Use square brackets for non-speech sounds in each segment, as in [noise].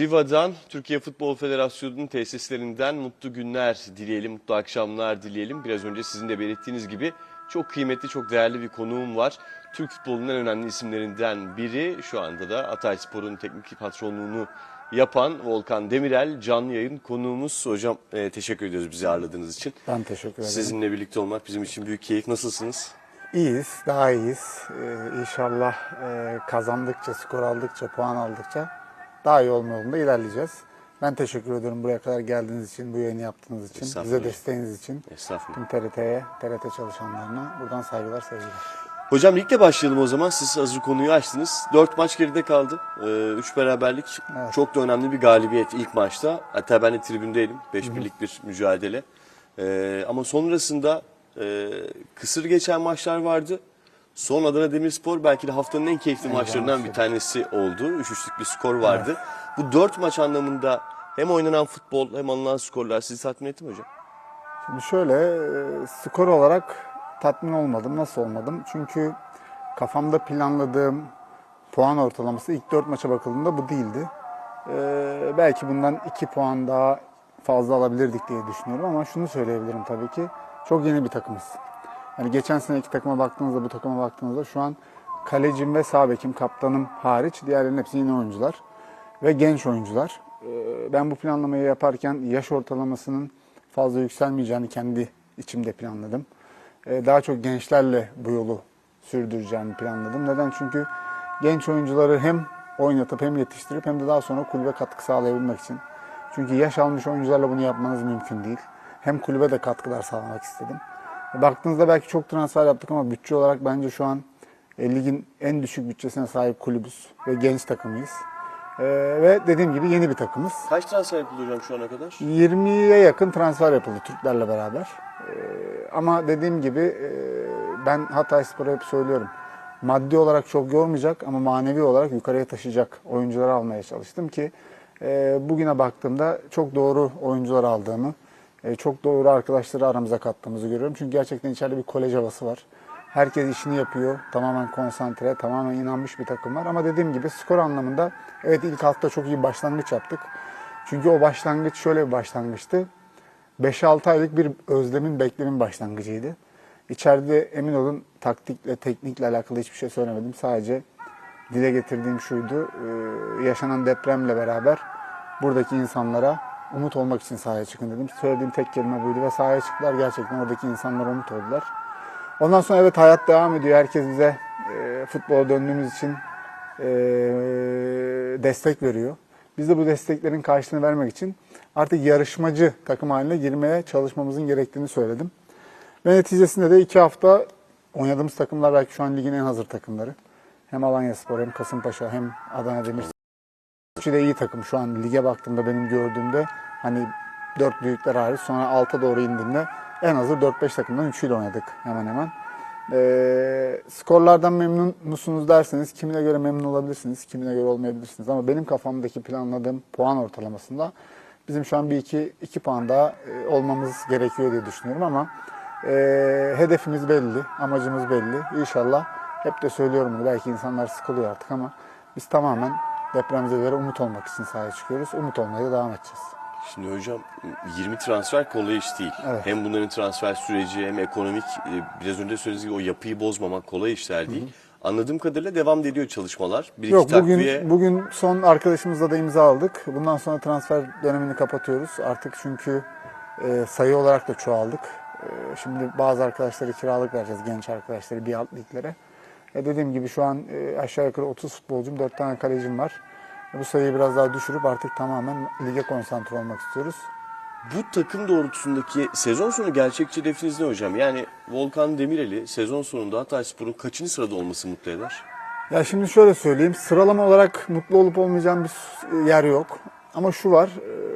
Riva'dan Türkiye Futbol Federasyonu'nun tesislerinden mutlu günler dileyelim, mutlu akşamlar dileyelim. Biraz önce sizin de belirttiğiniz gibi çok kıymetli, çok değerli bir konuğum var. Türk futbolunun en önemli isimlerinden biri şu anda da Hatay Spor'un teknik patronluğunu yapan Volkan Demirel canlı yayın konuğumuz. Hocam e, teşekkür ediyoruz bizi ağırladığınız için. Ben teşekkür ederim. Sizinle birlikte olmak bizim için büyük keyif. Nasılsınız? İyiyiz, daha iyiyiz. Ee, inşallah e, kazandıkça, skor aldıkça, puan aldıkça daha iyi olma yolunda ilerleyeceğiz. Ben teşekkür ediyorum buraya kadar geldiğiniz için, bu yayını yaptığınız için, bize desteğiniz için. Estağfurullah. Tüm TRT'ye, TRT çalışanlarına buradan saygılar, sevgiler. Hocam ligle başlayalım o zaman. Siz hazır konuyu açtınız. Dört maç geride kaldı. Ee, üç beraberlik. Evet. Çok da önemli bir galibiyet ilk maçta. Hatta ben de tribündeydim. Beş birlik bir mücadele. Ee, ama sonrasında e, kısır geçen maçlar vardı. Son Adana Demirspor belki de haftanın en keyifli Evet, maçlarından bir tanesi oldu. Üç üçlük bir skor vardı. Bu dört maç anlamında hem oynanan futbol hem alınan skorlar sizi tatmin etti mi hocam? Şimdi şöyle, e, skor olarak tatmin olmadım. Nasıl olmadım? Çünkü kafamda planladığım puan ortalaması ilk 4 maça bakıldığında bu değildi. E, belki bundan 2 puan daha fazla alabilirdik diye düşünüyorum ama şunu söyleyebilirim tabii ki. Çok yeni bir takımız. Yani geçen seneki takıma baktığınızda, bu takıma baktığınızda şu an kalecim ve sağ bekim, kaptanım hariç diğerlerinin hepsi yeni oyuncular ve genç oyuncular. Ee, Ben bu planlamayı yaparken yaş ortalamasının fazla yükselmeyeceğini kendi içimde planladım. Ee, Daha çok gençlerle bu yolu sürdüreceğimi planladım. Neden? Çünkü genç oyuncuları hem oynatıp hem yetiştirip hem de daha sonra kulübe katkı sağlayabilmek için. Çünkü yaş almış oyuncularla bunu yapmanız mümkün değil. Hem kulübe de katkılar sağlamak istedim. Baktığınızda belki çok transfer yaptık ama bütçe olarak bence şu an e, ligin en düşük bütçesine sahip kulübüz ve genç takımıyız. Ee, ve dediğim gibi yeni bir takımız. Kaç transfer yapıldı hocam şu ana kadar? 20'ye yakın transfer yapıldı Türklerle beraber. Ee, ama dediğim gibi e, ben Hatay Spor'a hep söylüyorum. Maddi olarak çok yormayacak ama manevi olarak yukarıya taşıyacak oyuncuları almaya çalıştım ki e, bugüne baktığımda çok doğru oyuncular aldığımı, e, çok doğru arkadaşları aramıza kattığımızı görüyorum. Çünkü gerçekten içeride bir kolej havası var. Herkes işini yapıyor. Tamamen konsantre, tamamen inanmış bir takım var. Ama dediğim gibi skor anlamında evet ilk hafta çok iyi başlangıç yaptık. Çünkü o başlangıç şöyle bir başlangıçtı. 5-6 aylık bir özlemin, beklemin başlangıcıydı. İçeride emin olun taktikle, teknikle alakalı hiçbir şey söylemedim. Sadece dile getirdiğim şuydu. e, Yaşanan depremle beraber buradaki insanlara umut olmak için sahaya çıkın dedim. Söylediğim tek kelime buydu ve sahaya çıktılar. Gerçekten oradaki insanlar umut oldular. Ondan sonra evet hayat devam ediyor. Herkes bize e, futbola döndüğümüz için e, destek veriyor. Biz de bu desteklerin karşılığını vermek için artık yarışmacı takım haline girmeye çalışmamızın gerektiğini söyledim. Ve neticesinde de iki hafta oynadığımız takımlar belki şu an ligin en hazır takımları. Hem Alanya Spor hem Kasımpaşa hem Adana Demirspor. Üçü de iyi takım. Şu an lige baktığımda benim gördüğümde hani dört büyükler hariç sonra alta doğru indiğimde en hazır 4-5 takımdan üçüyle oynadık hemen hemen. Ee, skorlardan memnun musunuz derseniz kimine göre memnun olabilirsiniz, kimine göre olmayabilirsiniz. Ama benim kafamdaki planladığım puan ortalamasında bizim şu an bir iki, iki puan daha e, olmamız gerekiyor diye düşünüyorum ama e, hedefimiz belli, amacımız belli. İnşallah hep de söylüyorum belki insanlar sıkılıyor artık ama biz tamamen depremzedelere umut olmak için sahaya çıkıyoruz. Umut olmaya da devam edeceğiz. Şimdi hocam 20 transfer kolay iş değil. Evet. Hem bunların transfer süreci hem ekonomik e, biraz önce söylediğiniz gibi o yapıyı bozmamak kolay işler değil. Anladığım kadarıyla devam ediyor çalışmalar. Bir iki Yok takviye bugün bugün son arkadaşımızla da imza aldık. Bundan sonra transfer dönemini kapatıyoruz. Artık çünkü e, sayı olarak da çoğaldık. E, şimdi bazı arkadaşları kiralık vereceğiz genç arkadaşları bir alt liglere. E, dediğim gibi şu an e, aşağı yukarı 30 futbolcum, 4 tane kalecim var. E, bu sayıyı biraz daha düşürüp artık tamamen lige konsantre olmak istiyoruz. bu takım doğrultusundaki sezon sonu gerçekçi hedefiniz ne hocam? Yani Volkan Demirel'i sezon sonunda Hatayspor'un kaçıncı sırada olması mutlu eder? Ya şimdi şöyle söyleyeyim. Sıralama olarak mutlu olup olmayacağım bir yer yok. Ama şu var. e,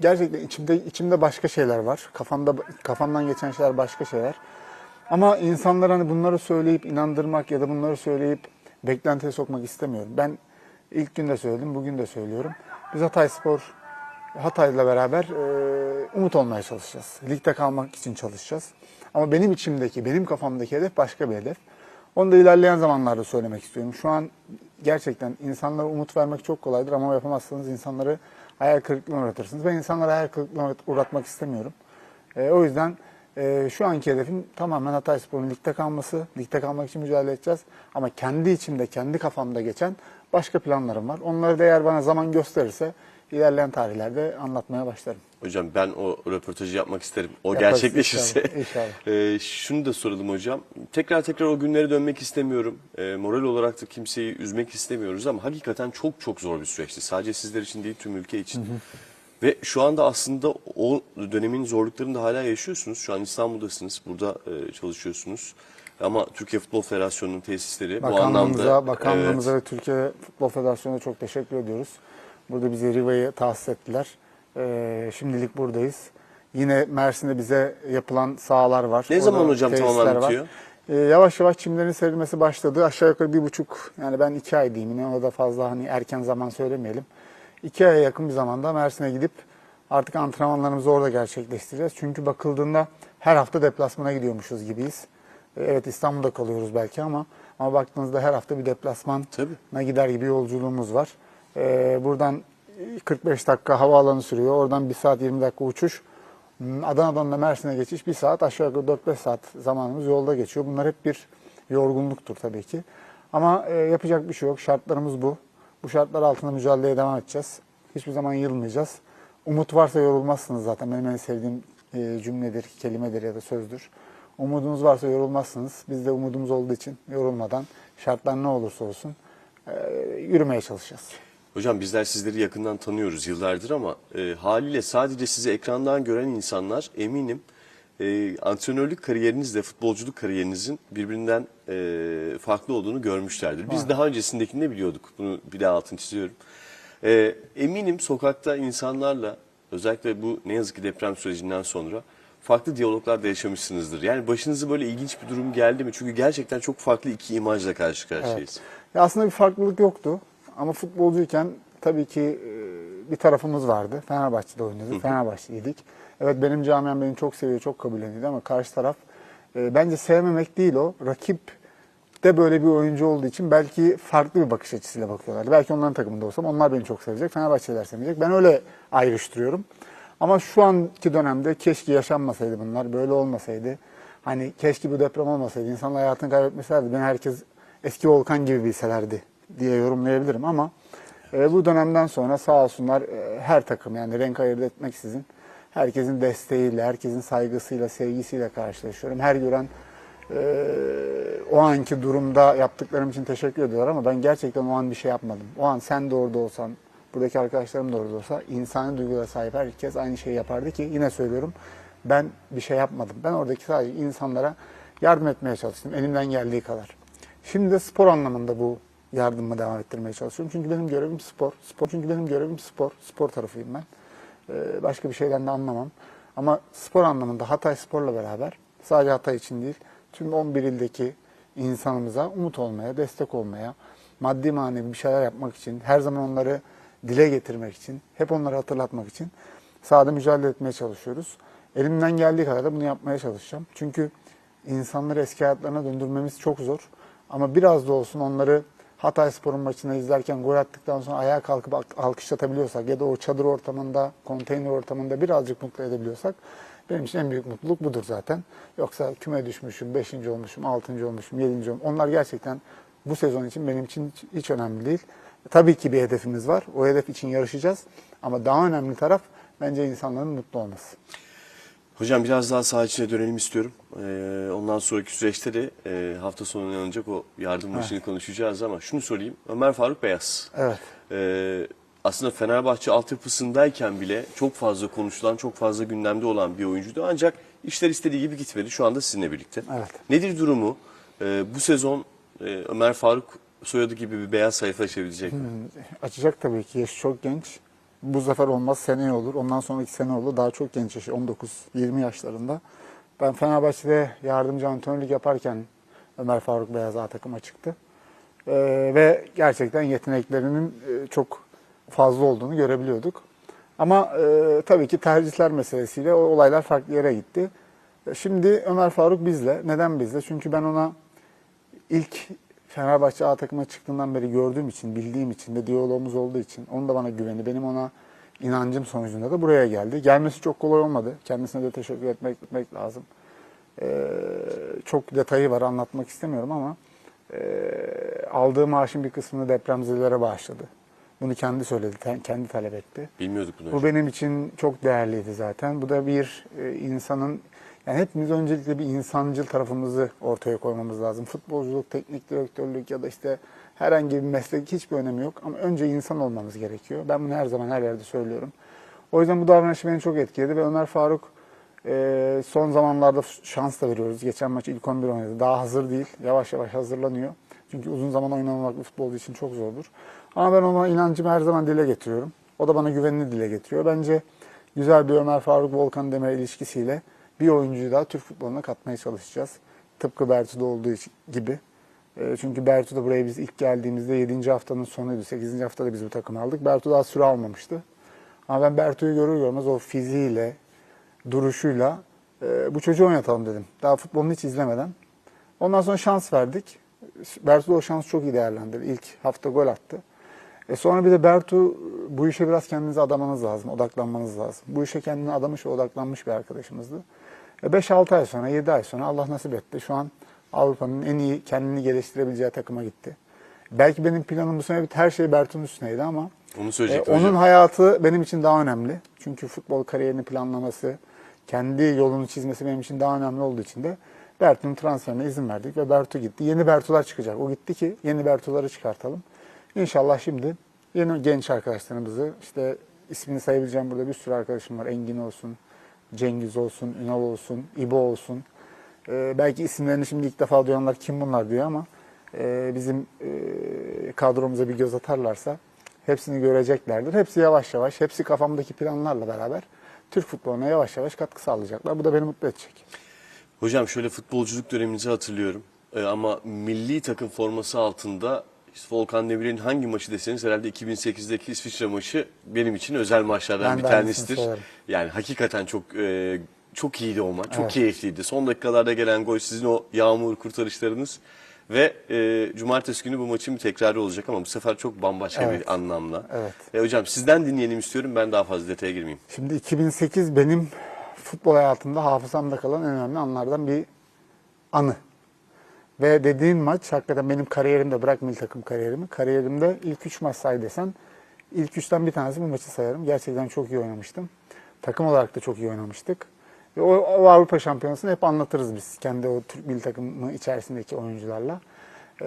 Gerçekten içimde içimde başka şeyler var. Kafamda kafamdan geçen şeyler başka şeyler. Ama insanlar hani bunları söyleyip inandırmak ya da bunları söyleyip beklentiye sokmak istemiyorum. Ben ilk gün de söyledim, bugün de söylüyorum. Biz Hatayspor Hatay'la beraber e, umut olmaya çalışacağız. Ligde kalmak için çalışacağız. Ama benim içimdeki, benim kafamdaki hedef başka bir hedef. Onu da ilerleyen zamanlarda söylemek istiyorum. Şu an gerçekten insanlara umut vermek çok kolaydır ama yapamazsanız insanları hayal kırıklığına uğratırsınız. Ben insanlara hayal kırıklığına uğratmak istemiyorum. E, o yüzden e, şu anki hedefim tamamen Hatayspor'un ligde kalması. Ligde kalmak için mücadele edeceğiz. Ama kendi içimde, kendi kafamda geçen başka planlarım var. Onları da eğer bana zaman gösterirse ilerleyen tarihlerde anlatmaya başlarım. Hocam ben o röportajı yapmak isterim. O Yaparız gerçekleşirse. inşallah, inşallah. [laughs] Ee, şunu da soralım hocam. Tekrar tekrar o günlere dönmek istemiyorum. Ee, moral olarak da kimseyi üzmek istemiyoruz ama hakikaten çok çok zor bir süreçti. Sadece sizler için değil tüm ülke için. Ve şu anda aslında o dönemin zorluklarını da hala yaşıyorsunuz. Şu an İstanbul'dasınız. Burada e, çalışıyorsunuz. Ama Türkiye Futbol Federasyonu'nun tesisleri bu anlamda... bakanlığımıza ve Türkiye Futbol Federasyonu'na çok teşekkür ediyoruz. Burada bize Riva'yı tahsis ettiler. Ee, şimdilik buradayız. Yine Mersin'de bize yapılan sahalar var. Ne Orada zaman hocam tamamen bitiyor? Ee, yavaş yavaş çimlerin serilmesi başladı. Aşağı yukarı bir buçuk, yani ben iki ay diyeyim yine o da fazla hani erken zaman söylemeyelim. İki aya yakın bir zamanda Mersin'e gidip artık antrenmanlarımızı orada gerçekleştireceğiz. Çünkü bakıldığında her hafta deplasmana gidiyormuşuz gibiyiz. Ee, Evet İstanbul'da kalıyoruz belki ama ama baktığınızda her hafta bir deplasmana Tabii. gider gibi yolculuğumuz var. Ee, buradan 45 dakika havaalanı sürüyor. Oradan 1 saat 20 dakika uçuş. Adana'dan da Mersin'e geçiş 1 saat aşağı yukarı 4-5 saat zamanımız yolda geçiyor. Bunlar hep bir yorgunluktur tabii ki. Ama e, yapacak bir şey yok. Şartlarımız bu. Bu şartlar altında mücadeleye devam edeceğiz. Hiçbir zaman yılmayacağız. Umut varsa yorulmazsınız zaten. Benim en sevdiğim e, cümledir, kelimedir ya da sözdür. Umudunuz varsa yorulmazsınız. Biz de umudumuz olduğu için yorulmadan şartlar ne olursa olsun e, yürümeye çalışacağız. Hocam bizler sizleri yakından tanıyoruz yıllardır ama e, haliyle sadece sizi ekrandan gören insanlar eminim e, antrenörlük kariyerinizle futbolculuk kariyerinizin birbirinden e, farklı olduğunu görmüşlerdir. Biz daha öncesindekini de biliyorduk. Bunu bir daha altını çiziyorum. E, eminim sokakta insanlarla özellikle bu ne yazık ki deprem sürecinden sonra farklı diyaloglar da yaşamışsınızdır. Yani başınıza böyle ilginç bir durum geldi mi? Çünkü gerçekten çok farklı iki imajla karşı karşıyayız. Ya aslında bir farklılık yoktu. Ama futbolcuyken tabii ki e, bir tarafımız vardı. Fenerbahçe'de oynadık. Fenerbahçeliydik. Evet benim camiam beni çok seviyor, çok kabul ediyor ama karşı taraf e, bence sevmemek değil o. Rakip de böyle bir oyuncu olduğu için belki farklı bir bakış açısıyla bakıyorlar. Belki onların takımında olsam onlar beni çok sevecek, Fenerbahçeliler sevecek. Ben öyle ayrıştırıyorum. Ama şu anki dönemde keşke yaşanmasaydı bunlar, böyle olmasaydı. Hani keşke bu deprem olmasaydı, insanlar hayatını kaybetmeseydi. Ben herkes eski Volkan gibi bilselerdi diye yorumlayabilirim ama e, bu dönemden sonra sağ olsunlar e, her takım yani renk ayırt etmeksizin herkesin desteğiyle, herkesin saygısıyla, sevgisiyle karşılaşıyorum. Her gören e, o anki durumda yaptıklarım için teşekkür ediyorlar ama ben gerçekten o an bir şey yapmadım. O an sen de orada olsan, buradaki arkadaşlarım da orada olsa insani duygulara sahip herkes aynı şeyi yapardı ki yine söylüyorum ben bir şey yapmadım. Ben oradaki sadece insanlara yardım etmeye çalıştım elimden geldiği kadar. Şimdi de spor anlamında bu yardımımı devam ettirmeye çalışıyorum. Çünkü benim görevim spor. Spor çünkü benim görevim spor. Spor tarafıyım ben. Ee, başka bir şeyden de anlamam. Ama spor anlamında Hatay Spor'la beraber sadece Hatay için değil, tüm 11 ildeki insanımıza umut olmaya, destek olmaya, maddi manevi bir şeyler yapmak için, her zaman onları dile getirmek için, hep onları hatırlatmak için sahada mücadele etmeye çalışıyoruz. Elimden geldiği kadar da bunu yapmaya çalışacağım. Çünkü insanları eski hayatlarına döndürmemiz çok zor. Ama biraz da olsun onları Hatay Spor'un maçını izlerken gol attıktan sonra ayağa kalkıp al- alkışlatabiliyorsak ya da o çadır ortamında, konteyner ortamında birazcık mutlu edebiliyorsak benim için en büyük mutluluk budur zaten. Yoksa küme düşmüşüm, 5. olmuşum, 6. olmuşum, 7. olmuşum. Onlar gerçekten bu sezon için benim için hiç, hiç önemli değil. Tabii ki bir hedefimiz var. O hedef için yarışacağız. Ama daha önemli taraf bence insanların mutlu olması. Hocam biraz daha saha içine dönelim istiyorum. Ee, ondan sonraki süreçte de e, hafta sonu oynanacak o yardım maçını konuşacağız ama şunu sorayım. Ömer Faruk Beyaz. Evet. Ee, aslında Fenerbahçe altyapısındayken bile çok fazla konuşulan, çok fazla gündemde olan bir oyuncuydu. Ancak işler istediği gibi gitmedi. Şu anda sizinle birlikte. Evet. Nedir durumu? Ee, bu sezon e, Ömer Faruk soyadı gibi bir beyaz sayfa açabilecek mi? Açacak tabii ki. Yaşı çok genç. Bu zafer olmaz seneye olur. Ondan sonraki sene olur. Daha çok genç yaşı 19-20 yaşlarında. Ben Fenerbahçe'de yardımcı antrenörlük yaparken Ömer Faruk Beyaz A takıma çıktı. Ee, ve gerçekten yeteneklerinin e, çok fazla olduğunu görebiliyorduk. Ama e, tabii ki tercihler meselesiyle o olaylar farklı yere gitti. Şimdi Ömer Faruk bizle. Neden bizle? Çünkü ben ona ilk Fenerbahçe A takıma çıktığından beri gördüğüm için, bildiğim için ve diyalogumuz olduğu için onun da bana güveni, benim ona inancım sonucunda da buraya geldi. Gelmesi çok kolay olmadı. Kendisine de teşekkür etmek, etmek lazım. Ee, çok detayı var anlatmak istemiyorum ama e, aldığı maaşın bir kısmını depremzedelere bağışladı. Bunu kendi söyledi, kendi talep etti. Bilmiyorduk bunu. Bu hocam. benim için çok değerliydi zaten. Bu da bir e, insanın yani hepimiz öncelikle bir insancıl tarafımızı ortaya koymamız lazım. Futbolculuk, teknik direktörlük ya da işte herhangi bir meslek hiçbir önemi yok ama önce insan olmamız gerekiyor. Ben bunu her zaman her yerde söylüyorum. O yüzden bu davranışı beni çok etkiledi ve Ömer Faruk e, son zamanlarda şans da veriyoruz. Geçen maç ilk 11 oynadı. Daha hazır değil. Yavaş yavaş hazırlanıyor. Çünkü uzun zaman oynamamak bir futbolcu için çok zordur. Ama ben ona inancımı her zaman dile getiriyorum. O da bana güvenini dile getiriyor. Bence güzel bir Ömer Faruk Volkan Demirel ilişkisiyle bir oyuncuyu daha Türk futboluna katmaya çalışacağız. Tıpkı Bertu'da olduğu gibi. E, Çünkü Bertu da buraya biz ilk geldiğimizde 7. haftanın sonuydu. 8. haftada biz bu takımı aldık. Bertu daha süre almamıştı. Ama ben Bertu'yu görür görmez o fiziğiyle, duruşuyla e, bu çocuğu oynatalım dedim. Daha futbolunu hiç izlemeden. Ondan sonra şans verdik. Bertu o şansı çok iyi değerlendirdi. İlk hafta gol attı. E sonra bir de Bertu bu işe biraz kendinizi adamanız lazım, odaklanmanız lazım. Bu işe kendini adamış ve odaklanmış bir arkadaşımızdı. E 5-6 ay sonra, 7 ay sonra Allah nasip etti. Şu an Avrupa'nın en iyi kendini geliştirebileceği takıma gitti. Belki benim planım bu sene her şey Bertu'nun üstüneydi ama Onu e, onun hocam. hayatı benim için daha önemli. Çünkü futbol kariyerini planlaması, kendi yolunu çizmesi benim için daha önemli olduğu için de Bertu'nun transferine izin verdik ve Bertu gitti. Yeni Bertu'lar çıkacak. O gitti ki yeni Bertu'ları çıkartalım. İnşallah şimdi yeni genç arkadaşlarımızı işte ismini sayabileceğim burada bir sürü arkadaşım var. Engin olsun, Cengiz olsun, Ünal olsun, İbo olsun. Ee, belki isimlerini şimdi ilk defa duyanlar kim bunlar diyor ama e, bizim e, kadromuza bir göz atarlarsa hepsini göreceklerdir. Hepsi yavaş yavaş, hepsi kafamdaki planlarla beraber Türk futboluna yavaş yavaş katkı sağlayacaklar. Bu da beni mutlu edecek. Hocam şöyle futbolculuk döneminizi hatırlıyorum. Ee, ama milli takım forması altında Volkan Demirel'in hangi maçı deseniz herhalde 2008'deki İsviçre maçı benim için özel maçlardan Ben bir de aynısını tanesidir. Yani hakikaten çok e, çok iyiydi o maç. Çok Evet. keyifliydi. Son dakikalarda gelen gol sizin o yağmur kurtarışlarınız ve e, cumartesi günü bu maçın bir tekrarı olacak ama bu sefer çok bambaşka Evet. bir anlamla. Evet. E, hocam sizden dinleyelim istiyorum. Ben daha fazla detaya girmeyeyim. Şimdi 2008 benim futbol hayatımda hafızamda kalan en önemli anlardan bir anı. Ve dediğin maç hakikaten benim kariyerimde bırak milli takım kariyerimi. Kariyerimde ilk 3 maç say desen ilk 3'ten bir tanesi bu maçı sayarım. Gerçekten çok iyi oynamıştım. Takım olarak da çok iyi oynamıştık. Ve o, o Avrupa Şampiyonası'nı hep anlatırız biz. Kendi o Türk milli takımı içerisindeki oyuncularla. Ee,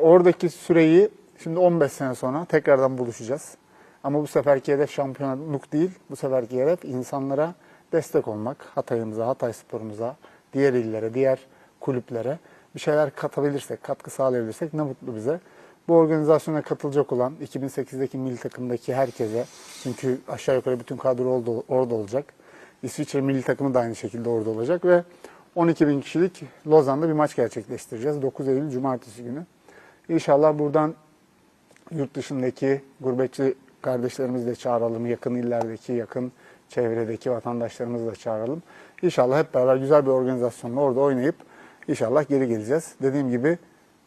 oradaki süreyi şimdi 15 sene sonra tekrardan buluşacağız. Ama bu seferki hedef şampiyonluk değil. Bu seferki hedef insanlara destek olmak. Hatay'ımıza, Hatay sporumuza, diğer illere, diğer kulüplere bir şeyler katabilirsek, katkı sağlayabilirsek ne mutlu bize. Bu organizasyona katılacak olan 2008'deki milli takımdaki herkese, çünkü aşağı yukarı bütün kadro orada, olacak. İsviçre milli takımı da aynı şekilde orada olacak ve 12 bin kişilik Lozan'da bir maç gerçekleştireceğiz. 9 Eylül Cumartesi günü. İnşallah buradan yurt dışındaki gurbetçi kardeşlerimizi de çağıralım. Yakın illerdeki, yakın çevredeki vatandaşlarımızı da çağıralım. İnşallah hep beraber güzel bir organizasyonla orada oynayıp inşallah geri geleceğiz. Dediğim gibi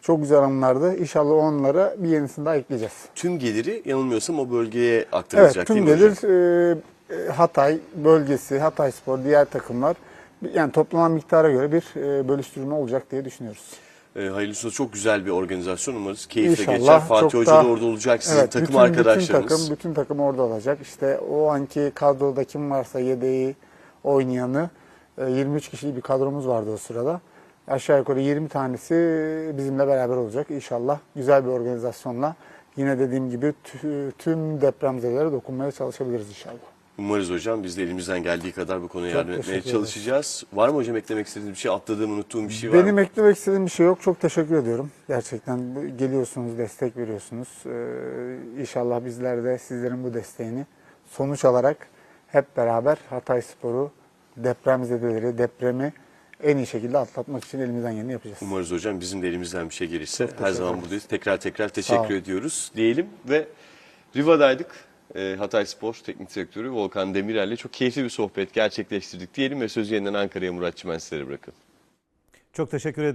çok güzel anlardı. İnşallah onlara bir yenisini daha ekleyeceğiz. Tüm geliri yanılmıyorsam o bölgeye Evet, aktarılacak tüm değil mi hocam? gelir e, e, Hatay bölgesi, Hatay Spor, diğer takımlar yani toplanan miktara göre bir e, bölüştürme olacak diye düşünüyoruz. E, hayırlısı çok güzel bir organizasyon umarız. Keyifle İnşallah. geçer. Fatih çok Hoca da orada olacak. Sizin Evet, takım bütün, arkadaşlarınız. Bütün takım, bütün takım orada olacak. İşte o anki kadroda kim varsa yedeği oynayanı e, 23 kişilik bir kadromuz vardı o sırada. Aşağı yukarı 20 tanesi bizimle beraber olacak. İnşallah güzel bir organizasyonla yine dediğim gibi tü- tüm depremzedelere dokunmaya çalışabiliriz inşallah. Umarız hocam. Biz de elimizden geldiği kadar bu konuya yardım etmeye çalışacağız. Var mı hocam eklemek istediğiniz bir şey? Atladığım, unuttuğum bir şey var Benim mı? eklemek istediğim bir şey yok. Çok teşekkür ediyorum. Gerçekten geliyorsunuz, destek veriyorsunuz. Ee, inşallah bizler de sizlerin bu desteğini sonuç alarak hep beraber Hatay Sporu depremzedeleri, depremi en iyi şekilde atlatmak için elimizden geleni yapacağız. Umarız hocam bizim de elimizden bir şey gelirse her zaman buradayız. Tekrar tekrar teşekkür ediyoruz diyelim ve Riva'daydık. E, Hatay Spor Teknik Direktörü Volkan Demirel'le çok keyifli bir sohbet gerçekleştirdik diyelim ve sözü yeniden Ankara'ya Murat Çimen sizlere bırakın. Çok teşekkür ederim.